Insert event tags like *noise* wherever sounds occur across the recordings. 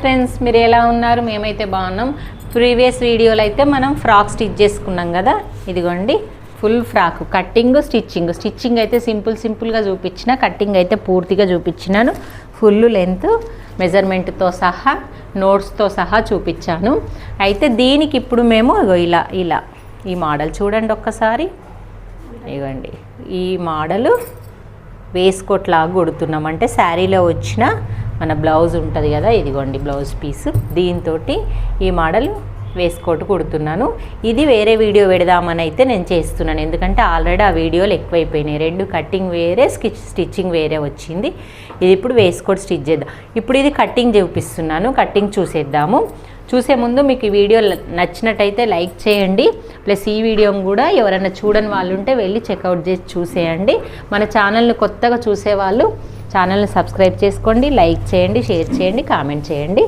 Friends మీరు ఎలా ఉన్నారు? మేమైతే బాగున్నాం. ప్రీవియస్ వీడియోలో అయితే మనం ఫ్రాక్ స్టిచ్ చేసుకున్నాం కదా? ఇదిగోండి. Full frock cutting stitching stitching అయితే సింపుల్ సింపుల్గా చూపించిన. కట్టింగ్ అయితే పూర్తిగా చూపించినాను. ఫుల్ లెంత్ మెజర్మెంట్తో సహా నోట్స్తో సహా చూపించాను. అయితే దీనికి ఇప్పుడు మేము ఇలా ఇలా. ఈ మోడల్ చూడండి ఒక్కసారి. ఇవ్వండి ఈ మోడలు వేసుకోట్లాగా కొడుతున్నాం. అంటే శారీలో వచ్చిన మన బ్లౌజ్ ఉంటుంది కదా ఇదిగోండి బ్లౌజ్ పీస్. దీంతో ఈ మోడల్ వేసుకోటు కుడుతున్నాను. ఇది వేరే వీడియో పెడదామని అయితే నేను చేస్తున్నాను. ఎందుకంటే ఆల్రెడీ ఆ వీడియోలు ఎక్కువైపోయినాయి. రెండు కట్టింగ్ వేరే స్టిచ్ స్టిచ్చింగ్ వేరే వచ్చింది. ఇది ఇప్పుడు వేసుకోటు స్టిచ్ చేద్దాం. ఇప్పుడు ఇది కట్టింగ్ చూపిస్తున్నాను. కట్టింగ్ చూసేద్దాము. చూసే ముందు మీకు ఈ వీడియో నచ్చినట్టయితే లైక్ చేయండి. ప్లస్ ఈ వీడియోని కూడా ఎవరైనా చూడని వాళ్ళు ఉంటే వెళ్ళి చెక్అవుట్ చేసి చూసేయండి. మన ఛానల్ని కొత్తగా చూసేవాళ్ళు ఛానల్ని సబ్స్క్రైబ్ చేసుకోండి లైక్ చేయండి షేర్ చేయండి కామెంట్ చేయండి.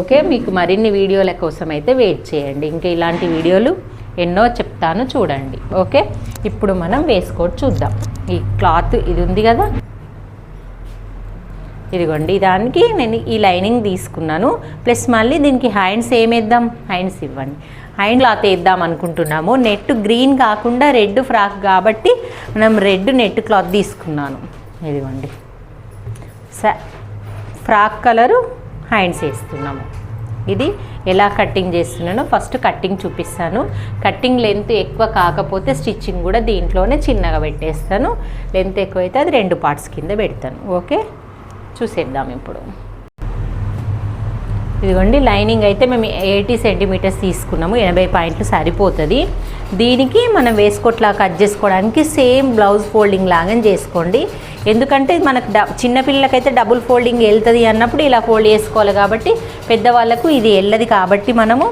ఓకే మీకు మరిన్ని వీడియోల కోసం అయితే వెయిట్ చేయండి. ఇంకా ఇలాంటి వీడియోలు ఎన్నో చెప్తాను చూడండి. ఓకే ఇప్పుడు మనం వేసుకోవచ్చు చూద్దాం. ఈ క్లాత్ ఇది ఉంది కదా? ఇదిగోండి దానికి నేను ఈ లైనింగ్ తీసుకున్నాను. ప్లస్ మళ్ళీ దీనికి హ్యాండ్స్ ఏమేద్దాం హ్యాండ్స్ ఇవ్వండి. హ్యాండ్ క్లాత్ వేద్దాం అనుకుంటున్నాము. నెట్ గ్రీన్ కాకుండా రెడ్ ఫ్రాక్ కాబట్టి మనం రెడ్ నెట్ క్లాత్ తీసుకున్నాను. ఇదిగోండి. ఫ్రాక్ కలరు హ్యాండ్స్ వేస్తున్నాము. ఇది ఎలా కట్టింగ్ చేస్తున్నానో ఫస్ట్ కట్టింగ్ చూపిస్తాను. కట్టింగ్ లెంత్ ఎక్కువ కాకపోతే స్టిచ్చింగ్ కూడా దీంట్లోనే చిన్నగా పెట్టేస్తాను. లెంత్ ఎక్కువైతే అది రెండు పార్ట్స్ కింద పెడతాను. ఓకే? చూసేద్దాం ఇప్పుడు. ఇదిగోండి లైనింగ్ అయితే మేము ఎయిటీ సెంటీమీటర్స్ తీసుకున్నాము ఎనభై పాయింట్లు సరిపోతుంది. దీనికి మనం వేసుకోట్లా కట్ చేసుకోవడానికి సేమ్ బ్లౌజ్ ఫోల్డింగ్ లాగా చేసుకోండి. ఎందుకంటే మనకు డ చిన్నపిల్లలకైతే డబుల్ ఫోల్డింగ్ వెళ్తుంది అన్నప్పుడు ఇలా ఫోల్డ్ చేసుకోవాలి కాబట్టి పెద్దవాళ్ళకు ఇది వెళ్ళదు కాబట్టి మనము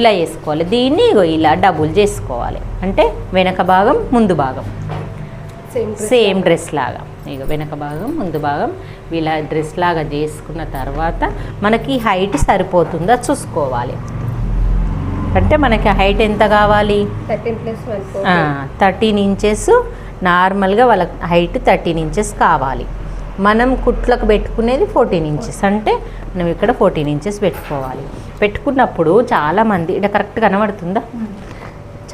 ఇలా చేసుకోవాలి. దీన్ని ఇలా డబుల్ చేసుకోవాలి. అంటే వెనక భాగం ముందు భాగం. సేమ్ డ్రెస్ లాగా. ఇక వెనక భాగం ముందు భాగం ఇలా డ్రెస్ లాగా చేసుకున్న తర్వాత మనకి హైట్ సరిపోతుందా చూసుకోవాలి. అంటే మనకి హైట్ ఎంత కావాలి? థర్టీన్ ఇంచెస్ నార్మల్గా వాళ్ళ హైట్ థర్టీన్ ఇంచెస్ కావాలి. మనం కుట్లకు పెట్టుకునేది ఫోర్టీన్ ఇంచెస్ అంటే మనం ఇక్కడ ఫోర్టీన్ ఇంచెస్ పెట్టుకోవాలి. పెట్టుకున్నప్పుడు చాలామంది ఇక్కడ కరెక్ట్ కనబడుతుందా?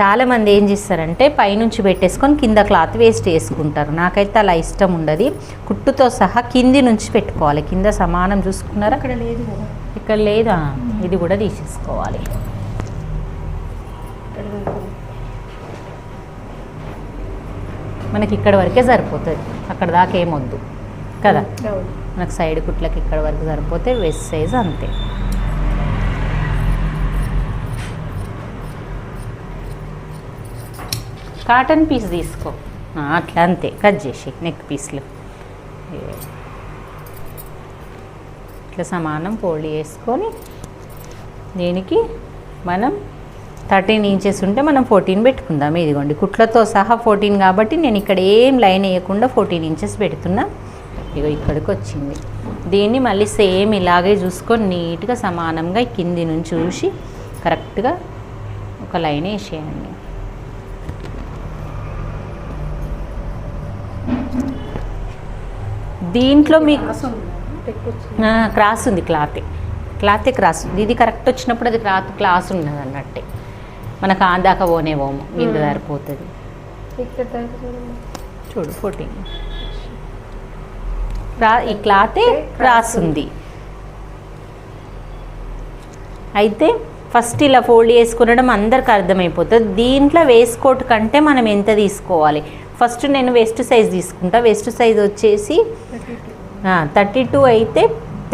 చాలామంది ఏం చేస్తారంటే పైనుంచి పెట్టేసుకొని కింద క్లాత్ వేస్ట్ చేసుకుంటారు. నాకైతే అలా ఇష్టం ఉండదు. కుట్టుతో సహా కింది నుంచి పెట్టుకోవాలి. కింద సమానం చూసుకున్నారా? అక్కడ లేదు ఇక్కడ లేదా. ఇది కూడా తీసేసుకోవాలి. ఇక్కడ. మనకి ఇక్కడ వరకే సరిపోతుంది. అక్కడ దాకా ఏమొద్దు కదా? మనకు సైడ్ కుట్లకి ఇక్కడ వరకు సరిపోతే వెస్ట్ సైజ్ అంతే. కాటన్ పీస్ తీసుకో. అట్లా అంతే. కట్ చేసి నెక్ పీస్లు ఇట్లా సమానం ఫోల్డ్ చేసుకొని దీనికి మనం థర్టీన్ ఇంచెస్ ఉంటే మనం ఫోర్టీన్ పెట్టుకుందాం. ఇదిగోండి కుట్లతో సహా ఫోర్టీన్ కాబట్టి నేను ఇక్కడ ఏం లైన్ వేయకుండా ఫోర్టీన్ ఇంచెస్ పెడుతున్నా. ఇగో ఇక్కడికి వచ్చింది. దీన్ని మళ్ళీ సేమ్ ఇలాగే చూసుకొని నీట్గా సమానంగా కింది నుంచి చూసి కరెక్ట్గా ఒక లైన్ వేసేయండి. దీంట్లో మీకు క్రాస్ ఉంది క్లాత్. క్లాతే క్రాస్ ఉంది. ఇది కరెక్ట్ వచ్చినప్పుడు అది క్లాత్ క్లాస్ ఉన్నది అన్నట్టే. మనకు ఆందాక పోనేమో మీద సరిపోతుంది చూడు ఫోర్టీన్ ఈ క్లాతే క్రాస్ ఉంది. అయితే ఫస్ట్ ఇలా ఫోల్డ్ చేసుకునడం అందరికి అర్థమైపోతుంది. దీంట్లో వేసుకోట్ కంటే మనం ఎంత తీసుకోవాలి? ఫస్ట్ నేను వెస్ట్ సైజ్ తీసుకుంటా. వెస్ట్ సైజ్ వచ్చేసి థర్టీ టూ అయితే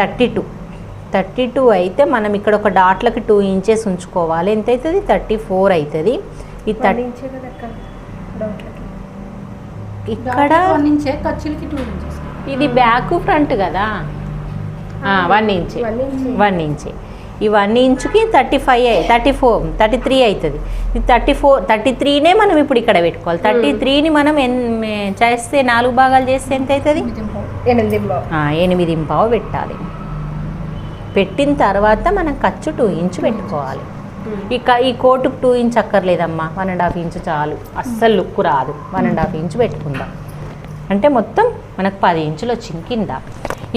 థర్టీ టూ థర్టీ టూ అయితే మనం ఇక్కడ ఒక డాట్లకి టూ ఇంచెస్ ఉంచుకోవాలి. ఎంత అవుతుంది? థర్టీ ఫోర్ అవుతుంది. ఈ థర్టీ ఇక్కడ ఇది బ్యాక్ ఫ్రంట్ కదా? One inch one inch one ఇంచుకి thirty five thirty four thirty three అవుతుంది. థర్టీ ఫోర్ థర్టీ త్రీనే మనం ఇప్పుడు ఇక్కడ పెట్టుకోవాలి. థర్టీ త్రీని మనం చేస్తే నాలుగు భాగాలు చేస్తే ఎంత అవుతుంది? ఎనిమిది పావు పెట్టాలి. పెట్టిన తర్వాత మనం ఖర్చు టూ ఇంచ్ పెట్టుకోవాలి. ఈ క ఈ కోటుకు టూ ఇంచ్ అక్కర్లేదమ్మా. వన్ అండ్ హాఫ్ ఇంచ్ చాలు. అస్సలు లుక్ రాదు. వన్ అండ్ హాఫ్ ఇంచ్ పెట్టుకుందాం. అంటే మొత్తం మనకు పది ఇంచులు వచ్చింది కింద.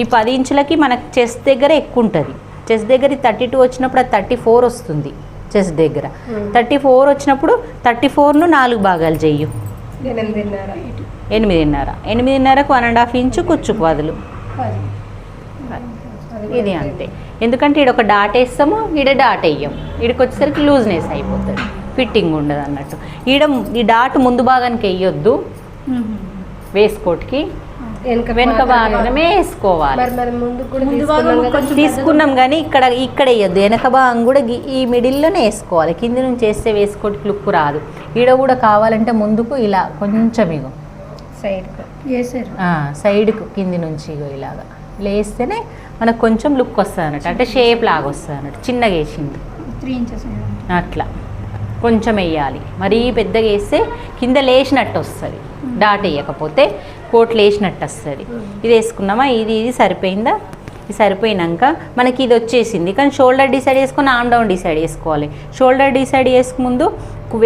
ఈ పది ఇంచులకి మనకు చెస్ట్ దగ్గర ఎక్కువ ఉంటుంది. చెస్ట్ దగ్గర థర్టీ టూ వచ్చినప్పుడు అది థర్టీ ఫోర్ వస్తుంది చెస్ట్ దగ్గర. Hmm. థర్టీ ఫోర్ వచ్చినప్పుడు థర్టీ ఫోర్ను నాలుగు భాగాలు చెయ్యు. ఎనిమిదిన్నర. ఎనిమిదిన్నర. ఎనిమిదిన్నరకు వన్ అండ్ హాఫ్ ఇంచు కుచ్చుకు వదులు ఇది అంతే. ఎందుకంటే ఈడ ఒక డాట్ వేస్తాము ఈడ డాట్ వేయం ఈడకి వచ్చేసరికి లూజ్నెస్ అయిపోతుంది. ఫిట్టింగ్ ఉండదు అన్నట్టు ఈడ ఈ డాట్ ముందు భాగానికి వేయొద్దు. వేసుకోటికి. వెనక. భాగమే వేసుకోవాలి. మరి మరి ముందు తీసుకున్నాం కానీ ఇక్కడ ఇక్కడ వేయొద్దు. వెనక భాగం కూడా ఈ మిడిల్లోనే వేసుకోవాలి. కింది నుంచి వేస్తే వేసుకోటికి లుక్ రాదు. ఈడ కూడా కావాలంటే ముందుకు ఇలా కొంచెం ఇగో. సైడ్కు. వేసారు. ఆ, సైడ్కు కింది నుంచి ఇగో ఇలాగా. ఇలా వేస్తేనే మనకు కొంచెం లుక్ వస్తుంది అన్నట్టు. అంటే షేప్ లాగా వస్తుంది అన్నట్టు. చిన్నగా వేసింది. త్రీ ఇంచెస్ అట్లా. కొంచెం వేయాలి. మరీ పెద్దగా వేస్తే కింద లేచినట్టు వస్తుంది. డాట్ వేయకపోతే కోట్లు వేసినట్టు వస్తుంది. ఇది వేసుకున్నామా? ఇది ఇది సరిపోయిందా? ఇది సరిపోయినాక మనకి ఇది వచ్చేసింది. కానీ షోల్డర్ డిసైడ్ చేసుకొని ఆమ్ డౌన్ డిసైడ్ చేసుకోవాలి. షోల్డర్ డిసైడ్ చేసుకు ముందు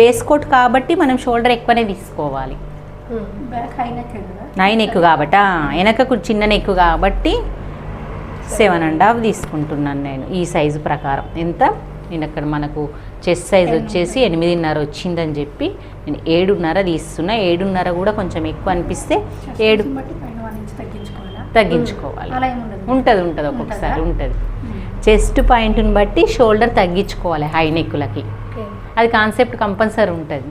వేసుకోట్ కాబట్టి మనం షోల్డర్ ఎక్కువనే తీసుకోవాలి. నైన్ నెక్ కాబట్టి వెనకకు చిన్న నెక్ కాబట్టి సెవెన్ అండ్ హాఫ్ తీసుకుంటున్నాను నేను ఈ సైజు ప్రకారం. ఎంత? నేను అక్కడ మనకు చెస్ట్ సైజ్ వచ్చేసి ఎనిమిదిన్నర వచ్చిందని చెప్పి నేను ఏడున్నర తీస్తున్నా. ఏడున్నర కూడా కొంచెం ఎక్కువ అనిపిస్తే ఏడు తగ్గించుకోవాలా? ఉంటుంది ఉంటుంది ఒక్కొక్కసారి ఉంటుందా? చెస్ట్ పాయింట్ని బట్టి షోల్డర్ తగ్గించుకోవాలి హై నెక్కులకి. అది కాన్సెప్ట్ కంపల్సరీ ఉంటుంది.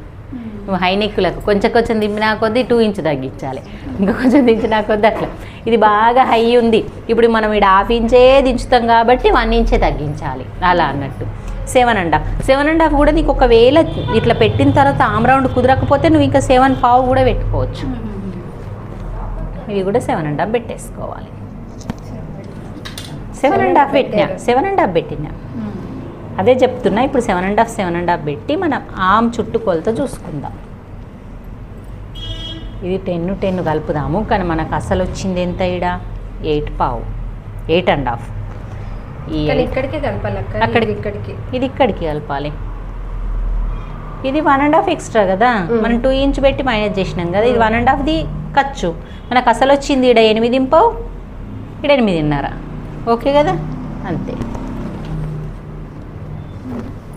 నువ్వు హై నెక్కులకు కొంచెం కొంచెం దింపినా కొద్దీ టూ ఇంచ్ తగ్గించాలి. ఇంకా కొంచెం దించినా కొద్దీ అట్లా. ఇది బాగా హై ఉంది. ఇప్పుడు మనం ఇక్కడ హాఫ్ ఇంచే దించుతాం కాబట్టి వన్ ఇంచే తగ్గించాలి. అలా అన్నట్టు. Seven and half seven and half కూడా నీకు ఒకవేళ ఇట్లా పెట్టిన తర్వాత ఆమ్ రౌండ్ కుదరకపోతే నువ్వు ఇంకా సెవెన్ పావు కూడా పెట్టుకోవచ్చు. ఇవి కూడా సెవెన్ అండ్ హాఫ్ పెట్టేసుకోవాలి. సెవెన్ అండ్ హాఫ్ పెట్టినా. సెవెన్ అండ్ హాఫ్ పెట్టినా. అదే చెప్తున్నా ఇప్పుడు seven and half seven and half పెట్టి మనం ఆమ్ చుట్టు కొలత చూసుకుందాం. ఇది టెన్ టెన్ కలుపుదాము కానీ మనకు అసలు వచ్చింది ఎంత ఇడ ఎయిట్ పావు. Eight and half. ఈ కానీ eight- ఇక్కడికే కలపాలి అక్క. అక్కడికి. ఇది ఇక్కడికి. ఇది ఇక్కడికి కలపాలి. ఇది వన్ అండ్ హాఫ్ ఎక్స్ట్రా కదా. మనం టూ ఇంచ్ పెట్టి మైనస్ చేసినాం కదా? ఇది వన్ అండ్ హాఫ్ది ఖర్చు. మనకు అసలు వచ్చింది ఇక్కడ ఎనిమిది పావు ఇక్కడ ఎనిమిదిన్నర. ఓకే కదా? అంతే.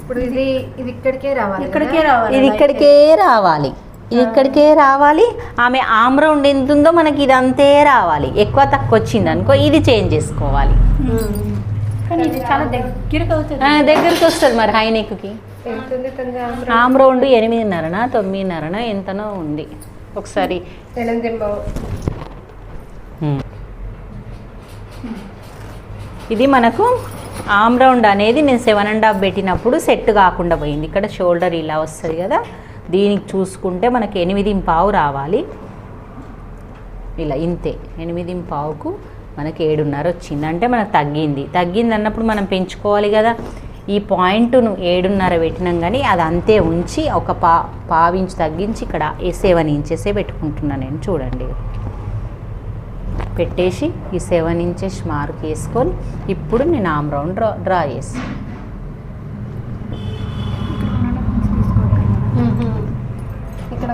ఇప్పుడు ఇది ఇది ఇక్కడికే రావాలి ఇక్కడికే? రావాలి. ఇది ఇక్కడికే రావాలి. ఇది ఇక్కడికే రావాలి. ఆమె ఆమ్ రౌండ్ ఎంత ఉందో మనకి ఇది అంతే రావాలి. ఎక్కువ తక్కువ వచ్చింది అనుకో ఇది చేంజ్ చేసుకోవాలి. దగ్గరకు వస్తుంది మరి హై నెక్కి ఎంత ఉంది తనది ఆమ్ర? ఆమ్ రౌండ్ ఎనిమిదిన్నరనా తొమ్మిదిన్నరనా ఎంతనో ఉంది. ఒకసారి. ఇది మనకు ఆమ్ రౌండ్ అనేది నేను సెవెన్ అండ్ హాఫ్ పెట్టినప్పుడు సెట్ కాకుండా పోయింది. ఇక్కడ షోల్డర్ ఇలా వస్తుంది కదా. దీనికి చూసుకుంటే మనకి ఎనిమిది పావు రావాలి. ఇలా ఇంతే. ఎనిమిది పావుకు మనకి ఏడున్నర వచ్చింది. అంటే మనకు తగ్గింది. తగ్గింది అన్నప్పుడు మనం పెంచుకోవాలి కదా. ఈ పాయింట్ను ఏడున్నర పెట్టినాం కానీ అది అంతే ఉంచి ఒక పా పావించి తగ్గించి ఇక్కడ సెవెన్ ఇంచెసే పెట్టుకుంటున్నాను నేను. చూడండి. పెట్టేసి ఈ సెవెన్ ఇంచెస్ మార్క్ వేసుకొని ఇప్పుడు నేను ఆమ్ రౌండ్ డ్రా డ్రా చేస్తాను ఇక్కడ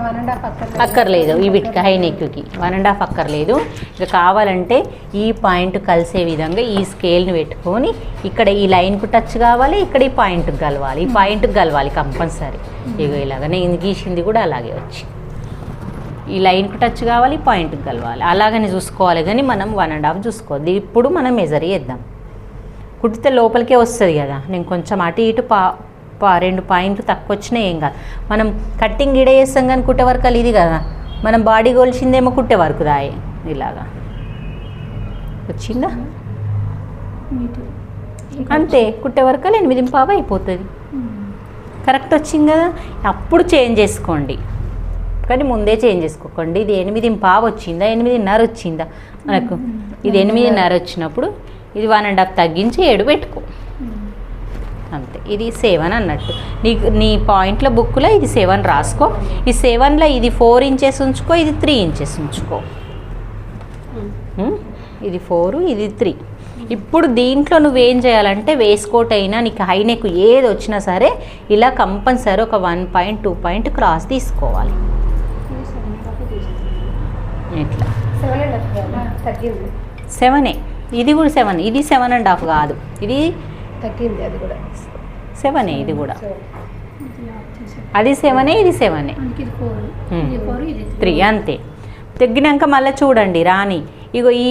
వన్ అండ్ హాఫ్ అక్కడ అక్కర్లేదు. ఈ వీటికి హై నెక్కి. వన్ అండ్ హాఫ్ అక్కర్లేదు. ఇక కావాలంటే ఈ పాయింట్ కలిసే విధంగా ఈ స్కేల్ని పెట్టుకొని ఇక్కడ ఈ లైన్కు టచ్ కావాలి ఇక్కడ ఈ పాయింట్కి కలవాలి. ఈ పాయింట్కి కలవాలి కంపల్సరీ. ఇగో ఇలాగ నేను గీసింది కూడా అలాగే వచ్చి. ఈ లైన్కు టచ్ కావాలి పాయింట్కి కలవాలి. అలాగని చూసుకోవాలి కానీ మనం వన్ అండ్ హాఫ్ చూసుకోవద్దు. ఇప్పుడు మనం మెజర్ చేద్దాం. కుట్టితే లోపలికే వస్తుంది కదా. నేను కొంచెం అటు ఇటు పా రెండు పాయింట్లు తక్కువ వచ్చినా ఏం కాదు. మనం కట్టింగ్ ఇడ చేస్తాం కానీ కుట్టే వరకు ఇది కదా. మనం బాడీ గోల్చిందేమో కుట్టే వరకు దాయే ఇలాగా. వచ్చిందా? అంతే కుట్టే వరకు ఎనిమిది పావు అయిపోతుంది. కరెక్ట్ వచ్చింది కదా? అప్పుడు చేంజ్ చేసుకోండి. కానీ ముందే చేంజ్ చేసుకోకండి. ఇది ఎనిమిది పావు వచ్చిందా? ఎనిమిదిన్నర వచ్చిందా? మనకు ఇది ఎనిమిదిన్నర వచ్చినప్పుడు ఇది వన్ అండ్ హాఫ్ తగ్గించి ఏడు పెట్టుకో. ఇది సెవెన్ అన్నట్టు. నీకు నీ పాయింట్ల బుక్లో ఇది సెవెన్ రాసుకో. ఈ సెవెన్లో ఇది ఫోర్ ఇంచెస్ ఉంచుకో ఇది త్రీ ఇంచెస్ ఉంచుకో. ఉమ్, ఇది ఫోరు ఇది త్రీ ఇప్పుడు దీంట్లో నువ్వేం చేయాలంటే వేసుకోట్ అయినా నీకు హై నెక్ ఏది వచ్చినా సరే ఇలా కంపల్సరీ ఒక one point two point cross తీసుకోవాలి. ఇట్లా సెవెనే ఇది కూడా సెవెన్ ఇది సెవెన్ అండ్ హాఫ్ కాదు. ఇది తగ్గింది అది కూడా. సెవెనే ఇది కూడా. అది సెవెనే ఇది సెవెనే. త్రీ అంతే. తగ్గినాక మళ్ళీ చూడండి రాని ఇగో ఈ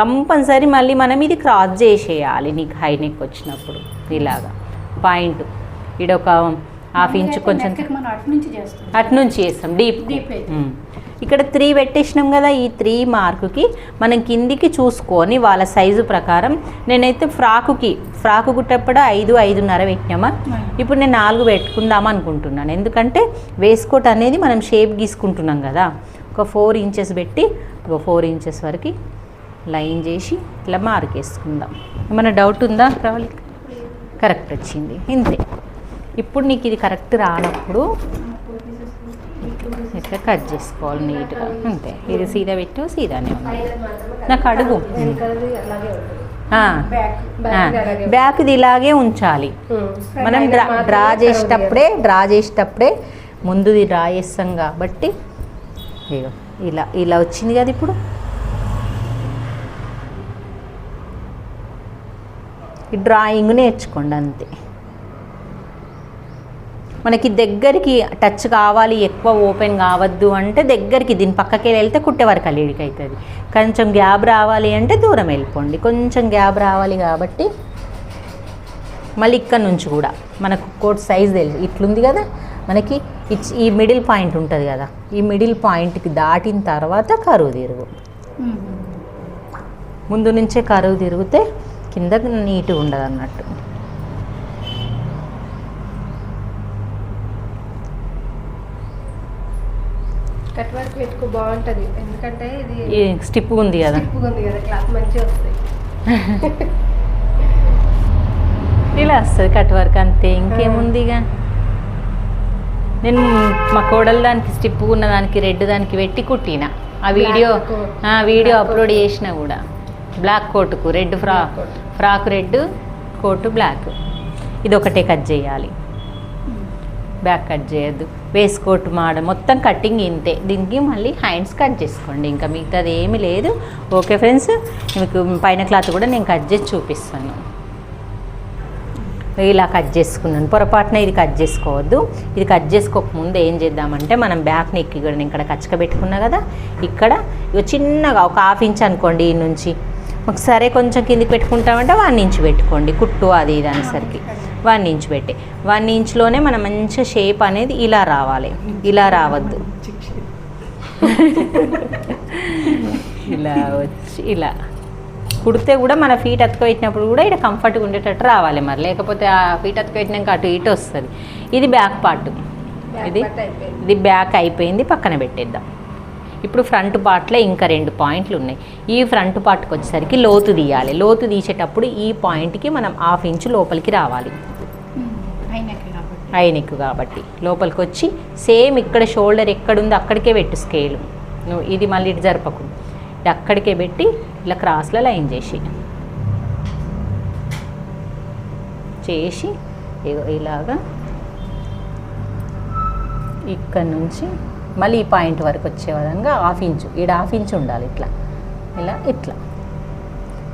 కంపల్సరీ మళ్ళీ మనం ఇది క్రాస్ చేసేయాలి నీకు హై నెక్ వచ్చినప్పుడు. ఇలాగా. పాయింట్. ఇక్కడ ఒక హాఫ్ ఇంచ్ కొంచెం అటు నుంచి చేస్తాం. డీప్ అయితే. ఇక్కడ త్రీ పెట్టేసినాం కదా ఈ త్రీ మార్కుకి మనం కిందికి చూసుకొని వాళ్ళ సైజు ప్రకారం నేనైతే ఫ్రాకుకి ఫ్రాకు కుట్టప్పుడు ఐదు ఐదున్నర పెట్టినామా? ఇప్పుడు నేను నాలుగు పెట్టుకుందాం అనుకుంటున్నాను. ఎందుకంటే వేసుకోట్ అనేది మనం షేప్ గీసుకుంటున్నాం కదా. ఒక ఫోర్ ఇంచెస్ పెట్టి ఒక ఫోర్ ఇంచెస్ వరకు లైన్ చేసి ఇట్లా మార్క్ వేసుకుందాం. ఏమైనా డౌట్ ఉందా రావాలి కరెక్ట్ వచ్చింది. ఇంతే. ఇప్పుడు నీకు ఇది కరెక్ట్ రానప్పుడు ఇట్లా కట్ చేసుకోవాలి నీట్గా. అంతే. ఇది సీదా పెట్టు సీదానే ఉంది. నాకు అడుగు. బ్యాక్ది ఇలాగే ఉంచాలి. మనం డ్రా డ్రా చేసేటప్పుడే డ్రా చేసేటప్పుడే ముందుది డ్రా చేస్తాం కాబట్టి ఇలా ఇలా వచ్చింది కదా ఇప్పుడు. ఈ డ్రాయింగ్ నేర్చుకోండి అంతే. మనకి దగ్గరికి టచ్ కావాలి ఎక్కువ ఓపెన్ కావద్దు అంటే దగ్గరికి దీని పక్కకి వెళ్తే కుట్టే వరకు అల్లిడికి అవుతుంది. కొంచెం గ్యాప్ రావాలి అంటే దూరం వెళ్ళిపోండి. కొంచెం గ్యాప్ రావాలి కాబట్టి మళ్ళీ ఇక్కడ నుంచి కూడా మనకు కోట్ సైజ్ తెలుసు ఇట్లుంది కదా మనకి ఈ మిడిల్ పాయింట్ ఉంటుంది కదా ఈ మిడిల్ పాయింట్కి దాటిన తర్వాత కరువు తిరుగు. ముందు నుంచే కరువు తిరిగితే కింద నీట్గా ఉండదు అన్నట్టు కట్ వర్క్ పెట్టుకో బాగుంటది. ఎందుకంటే ఇది స్టిప్ ఉంది కదా. స్టిప్గా ఉంది కదా క్లాత్ మంచిగా వస్తాయి. *laughs* ఇలా వస్తుంది కట్ వర్క్ అంతే ఇంకేముంది ఇక? నేను మా కోడలు దానికి స్టిప్ ఉన్న దానికి రెడ్ దానికి పెట్టి కుట్టిన. ఆ వీడియో. ఆ వీడియో అప్లోడ్ చేసిన కూడా. Black కోట్కు red frock. Frock red coat black ఇది ఒకటే కట్ చేయాలి. బ్యాక్ కట్ చేయొద్దు. వేసుకోట్ మాడ మొత్తం కటింగ్ ఇంతే. దీనికి మళ్ళీ హ్యాండ్స్ కట్ చేసుకోండి. ఇంకా మిగతాది ఏమీ లేదు. ఓకే ఫ్రెండ్స్ మీకు పైన క్లాత్ కూడా నేను కట్ చేసి చూపిస్తాను. ఇలా కట్ చేసుకున్నాను. పొరపాటున ఇది కట్ చేసుకోవద్దు. ఇది కట్ చేసుకోకముందు ఏం చేద్దామంటే మనం బ్యాక్ నెక్ ఇక్కడ నేను ఇక్కడ కచ్చక పెట్టుకున్నా కదా ఇక్కడ చిన్నగా ఒక హాఫ్ ఇంచ్ అనుకోండి ఈ నుంచి. ఒక సరే కొంచెం కిందికి పెట్టుకుంటామంటే వన్ ఇంచ్ పెట్టుకోండి. కుట్టు అది ఇది అనేసరికి. వన్ ఇంచ్ పెట్టి. వన్ ఇంచ్లోనే మనం మంచిగా షేప్ అనేది ఇలా రావాలి. ఇలా రావద్దు. ఇలా వచ్చి ఇలా. కుడితే కూడా మన ఫీట్ అతుకోబెట్టినప్పుడు కూడా ఇక్కడ కంఫర్ట్గా ఉండేటట్టు రావాలి మరి. లేకపోతే ఆ ఫీట్ అతుకోబెట్టినాక అటు ఇటు వస్తుంది. ఇది బ్యాక్ పార్ట్. ఇది. ఇది బ్యాక్ అయిపోయింది. పక్కన పెట్టేద్దాం. ఇప్పుడు ఫ్రంట్ పార్ట్లో ఇంకా రెండు పాయింట్లు ఉన్నాయి. ఈ ఫ్రంట్ పార్ట్కి వచ్చేసరికి లోతు తీయాలి. లోతు తీసేటప్పుడు ఈ పాయింట్కి మనం హాఫ్ ఇంచు లోపలికి రావాలి. అయినాక కాబట్టి. లోపలికి వచ్చి సేమ్ ఇక్కడ షోల్డర్ ఎక్కడుందో అక్కడికే పెట్టు స్కేలు. నువ్వు ఇది మళ్ళీ ఇటు జరపకు. ఇది అక్కడికే పెట్టి ఇలా క్రాస్లో లైన్ చేసి. చేసి ఇలాగా ఇక్కడ నుంచి మళ్ళీ ఈ పాయింట్ వరకు వచ్చే విధంగా హాఫ్ ఇంచు ఈడ హాఫ్ ఇంచు ఉండాలి ఇట్లా. ఇలా ఇట్లా.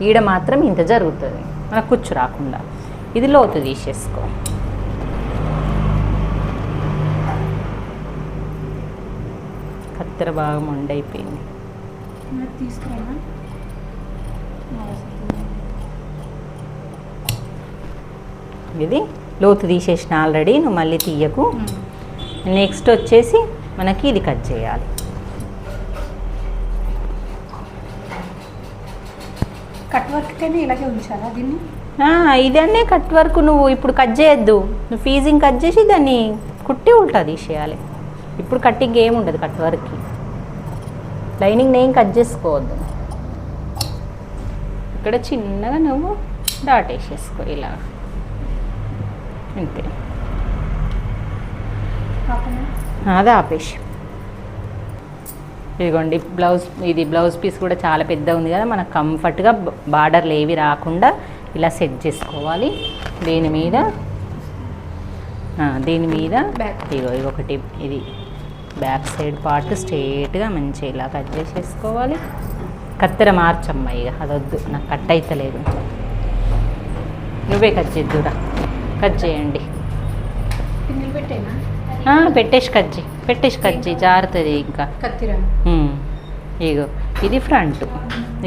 ఈడ మాత్రం ఇంత జరుగుతుంది. మనకు కుచ్చు రాకుండా. ఇది లోతు తీసేసుకో. కత్తెర బాగా మొండైపోయింది. ఇది లోతు తీసేసిన ఆల్రెడీ నువ్వు మళ్ళీ తీయకు. నెక్స్ట్ వచ్చేసి మనకి ఇది కట్ చేయాలి. కట్ వర్క్ ఇలాగే ఉంచాలా దీన్ని? ఇదన్నే కట్ వరకు నువ్వు ఇప్పుడు కట్ చేయొద్దు. నువ్వు ఫీజింగ్ కట్ చేసి దాన్ని కుట్టి ఉల్టా తీసేయాలి. ఇప్పుడు కట్టింగ్ ఏమి ఉండదు కట్ వర్క్కి. లైనింగ్ నేను కట్ చేసుకోవద్దు. ఇక్కడ చిన్నగా నువ్వు డాట్ వేసేసుకో ఇలా. అంతే. అది ఆపేసి. ఇదిగోండి బ్లౌజ్ ఇది బ్లౌజ్ పీస్ కూడా చాలా పెద్ద ఉంది కదా మనకు కంఫర్ట్గా బార్డర్లు ఏవి రాకుండా ఇలా సెట్ చేసుకోవాలి. దీని మీద దీని మీద. ఇగో ఇది ఒకటి ఇది బ్యాక్ సైడ్ పార్ట్ స్ట్రేట్గా మంచిగా ఇలా కట్ చేసేసుకోవాలి. కత్తెర మార్చమ్మ ఇక అదొద్దు నాకు కట్ అవుతలేదు నువ్వే కట్ చేద్దురా. కట్ చేయండి. పెట్టేసి చేయి పెట్టేసి చేయి జారుతుంది ఇంకా. ఇగో ఇది ఫ్రంట్.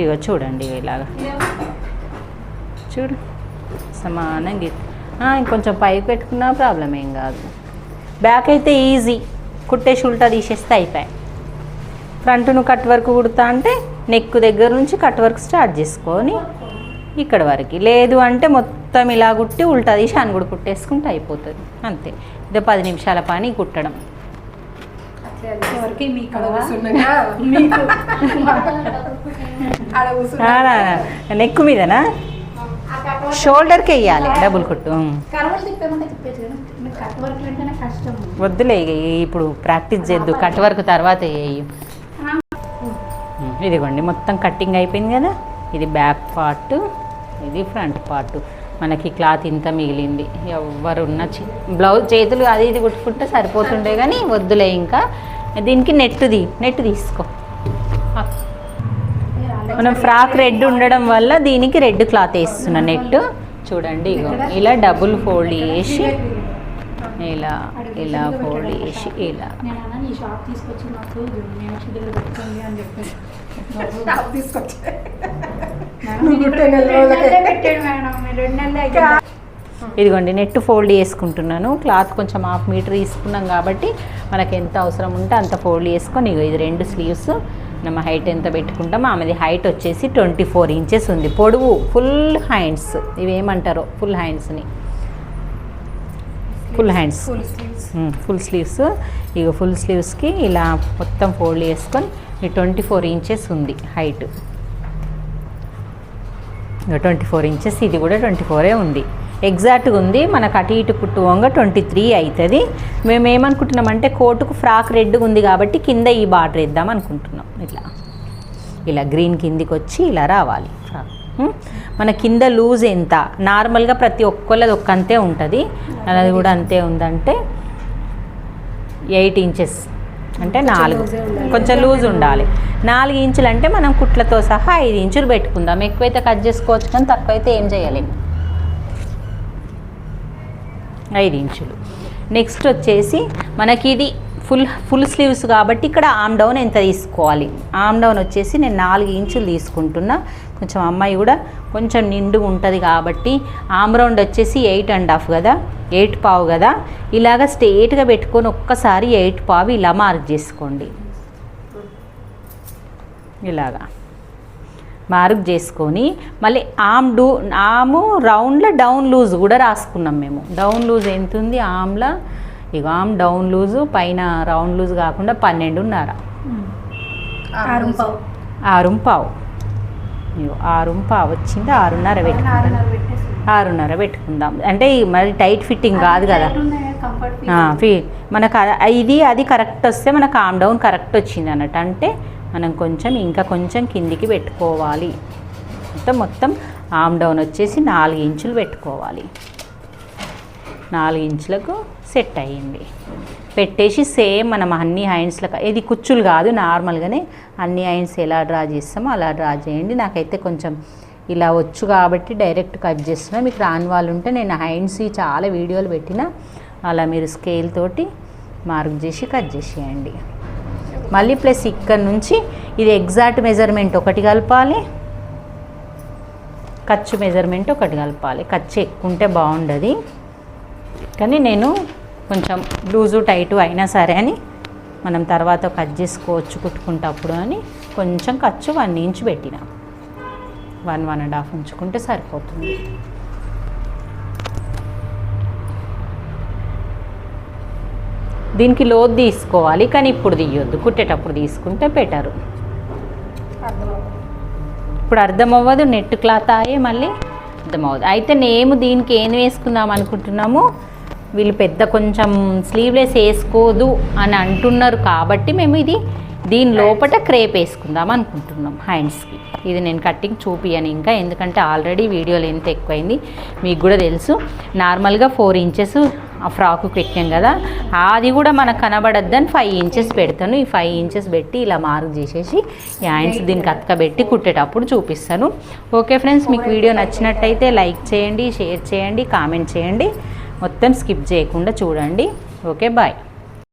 ఇగో చూడండి ఇలాగా. చూడు సమానంగా ఇంకొంచెం పైకి పెట్టుకున్నా ప్రాబ్లం ఏం కాదు. బ్యాక్ అయితే ఈజీ కుట్టేసి ఉల్టా తీసేస్తే అయిపోయాయి. ఫ్రంట్ నువ్వు కట్ వర్క్ కుడతా అంటే నెక్ దగ్గర నుంచి కట్ వర్క్ స్టార్ట్ చేసుకొని ఇక్కడ వరకు. లేదు అంటే మొత్తం ఇలా కుట్టి ఉల్టా తీసి అని కూడా కుట్టేసుకుంటే అయిపోతుంది. అంతే. ఇదే పది నిమిషాల పని కుట్టడం. నెక్ మీదనా? షోల్డర్కి వేయాలి డబుల్ కుట్టు. వద్దులే ఇప్పుడు ప్రాక్టీస్ చేద్దు. కట్ వర్క్ తర్వాత వేయి ఇదిగోండి మొత్తం కట్టింగ్ అయిపోయింది కదా. ఇది బ్యాక్ పార్ట్. ఇది ఫ్రంట్ పార్ట్. మనకి క్లాత్ ఇంత మిగిలింది. ఎవరున్న చి బ్లౌజ్ చేతులు అది ఇది కుట్టుకుంటే సరిపోతుండే కానీ వద్దులే ఇంకా. దీనికి నెట్ది నెట్ తీసుకో. మనం ఫ్రాక్ రెడ్ ఉండడం వల్ల దీనికి రెడ్ క్లాత్ వేస్తున్నా నెట్ చూడండి ఇగో ఇలా డబుల్ ఫోల్డ్ చేసి ఇలా ఇలా ఫోల్డ్ చేసి ఇలా. నేను ఇదిగోండి నెట్ ఫోల్డ్ చేసుకుంటున్నాను. క్లాత్ కొంచెం హాఫ్ మీటర్ తీసుకున్నాం కాబట్టి మనకు ఎంత అవసరం ఉంటే అంత ఫోల్డ్ చేసుకొని ఇది రెండు స్లీవ్స్. మనం హైట్ ఎంత పెట్టుకుంటామో ఆమెది హైట్ వచ్చేసి ట్వంటీ ఫోర్ ఇంచెస్ ఉంది. పొడవు ఫుల్ హ్యాండ్స్. ఇవేమంటారో? ఫుల్ హ్యాండ్స్ని ఫుల్ హ్యాండ్స్. Full sleeves. ఇక ఫుల్ స్లీవ్స్కి ఇలా మొత్తం ఫోల్డ్ చేసుకొని ట్వంటీ ఫోర్ ఇంచెస్ ఉంది హైట్. ట్వంటీ ఫోర్ ఇంచెస్ ఇది కూడా ట్వంటీ ఫోరే ఉంది. ఎగ్జాక్ట్గా ఉంది మనకు అటు ఇటు కుట్టు వంగ ట్వంటీ త్రీ అవుతుంది మేము ఏమనుకుంటున్నామంటే కోటుకు ఫ్రాక్ రెడ్గా ఉంది కాబట్టి కింద ఈ బార్డర్ వేద్దాం అనుకుంటున్నాం. ఇట్లా. ఇలా గ్రీన్ కిందికి వచ్చి ఇలా రావాలి ఫ్రాక్. మన కింద లూజ్ ఎంత? నార్మల్గా ప్రతి ఒక్కళ్ళది ఒక్కంతే ఉంటుంది. అది కూడా అంతే ఉందంటే ఎయిట్ ఇంచెస్. అంటే నాలుగు. కొంచెం లూజ్ ఉండాలి. నాలుగు ఇంచులు అంటే మనం కుట్లతో సహా ఐదు ఇంచులు పెట్టుకుందాం. ఎక్కువైతే కట్ చేసుకోవచ్చు కానీ తక్కువ అయితే ఏం చేయలేము. ఐదు ఇంచులు. నెక్స్ట్ వచ్చేసి మనకి ఇది ఫుల్ ఫుల్ స్లీవ్స్ కాబట్టి ఇక్కడ ఆమ్ డౌన్ ఎంత తీసుకోవాలి? ఆమ్ డౌన్ వచ్చేసి నేను నాలుగు ఇంచులు తీసుకుంటున్నా. కొంచెం అమ్మాయి కూడా కొంచెం నిండు ఉంటుంది కాబట్టి ఆమ్ రౌండ్ వచ్చేసి ఎయిట్ అండ్ హాఫ్ కదా ఎయిట్ పావు కదా. ఇలాగ స్ట్రేట్గా పెట్టుకొని ఒక్కసారి ఎయిట్ పావు ఇలా మార్క్ చేసుకోండి. ఇలాగా మార్క్ చేసుకొని మళ్ళీ ఆమ్ డూ ఆము రౌండ్లో డౌన్ లూజ్ కూడా రాసుకున్నాం మేము. డౌన్ లూజ్ ఎంత ఉంది? ఆమ్ల ఇక ఆమ్ డౌన్ లూజు పైన రౌండ్ లూజ్ కాకుండా పన్నెండున్నర. ఆరు పావు. ఆరు పావు ఇగో ఆరు పావు వచ్చింది ఆరున్నర పెట్టుకుందాం. ఆరున్నర పెట్టుకుందాం. అంటే మరి టైట్ ఫిట్టింగ్ కాదు కదా. ఫీ మనకు ఇది అది కరెక్ట్ వస్తే మనకు ఆమ్ డౌన్ కరెక్ట్ వచ్చింది అన్నట్టు. అంటే మనం కొంచెం ఇంకా కొంచెం కిందికి పెట్టుకోవాలి. మొత్తం మొత్తం ఆమ్ డౌన్ వచ్చేసి నాలుగు ఇంచులు పెట్టుకోవాలి. నాలుగు ఇంచులకు సెట్ అయ్యింది. పెట్టేసి సేమ్ మనం అన్ని హ్యాండ్స్లకు ఇది కుచ్చులు కాదు నార్మల్గానే అన్ని హ్యాండ్స్ ఎలా డ్రా చేస్తామో అలా డ్రా చేయండి. నాకైతే కొంచెం ఇలా వచ్చు కాబట్టి డైరెక్ట్ కట్ చేస్తున్నా. మీకు రాని వాళ్ళు ఉంటే నేను హ్యాండ్స్ చాలా వీడియోలు పెట్టిన అలా మీరు స్కేల్ తోటి మార్క్ చేసి కట్ చేసేయండి. మళ్ళీ ప్లస్ ఇక్కడ నుంచి ఇది ఎగ్జాక్ట్ మెజర్మెంట్ ఒకటి కలపాలి. ఖర్చు మెజర్మెంట్ ఒకటి కలపాలి. ఖర్చు ఎక్కువ ఉంటే బాగుండదు. కానీ నేను కొంచెం లూజు టైటు అయినా సరే అని మనం తర్వాత కట్ చేసుకోవచ్చు కుట్టుకుంటప్పుడు అని కొంచెం ఖర్చు వన్ ఇంచ్ పెట్టిన. వన్ వన్ అండ్ హాఫ్ ఉంచుకుంటే సరిపోతుంది. దీనికి లోతు తీసుకోవాలి కానీ ఇప్పుడు తీయొద్దు. కుట్టేటప్పుడు తీసుకుంటే బెటరు. ఇప్పుడు అర్థం అవ్వదు నెట్ క్లాత్ అయ్యే మళ్ళీ అర్థం అవ్వదు అయితే మేము దీనికి ఏం వేసుకుందాం అనుకుంటున్నాము? వీళ్ళు పెద్ద కొంచెం స్లీవ్లెస్ వేసుకోదు అని అంటున్నారు కాబట్టి మేము ఇది దీని లోపల క్రేప్ వేసుకుందాం అనుకుంటున్నాం హ్యాండ్స్కి ఇది నేను కట్టింగ్ చూపియను ఇంకా ఎందుకంటే ఆల్రెడీ వీడియో లెంత్ ఎక్కువైంది. మీకు కూడా తెలుసు నార్మల్గా ఫోర్ ఇంచెస్ ఆ ఫ్రాక్ పెట్టాం కదా. అది కూడా మనకు కనబడద్దని ఫైవ్ ఇంచెస్ పెడతాను. ఈ ఫైవ్ ఇంచెస్ పెట్టి ఇలా మార్క్ చేసేసి ఈ హ్యాండ్స్ దీనికి అతకబెట్టి కుట్టేటప్పుడు చూపిస్తాను. ఓకే ఫ్రెండ్స్ మీకు వీడియో నచ్చినట్టయితే లైక్ చేయండి షేర్ చేయండి కామెంట్ చేయండి. మొత్తం స్కిప్ చేయకుండా చూడండి. Okay bye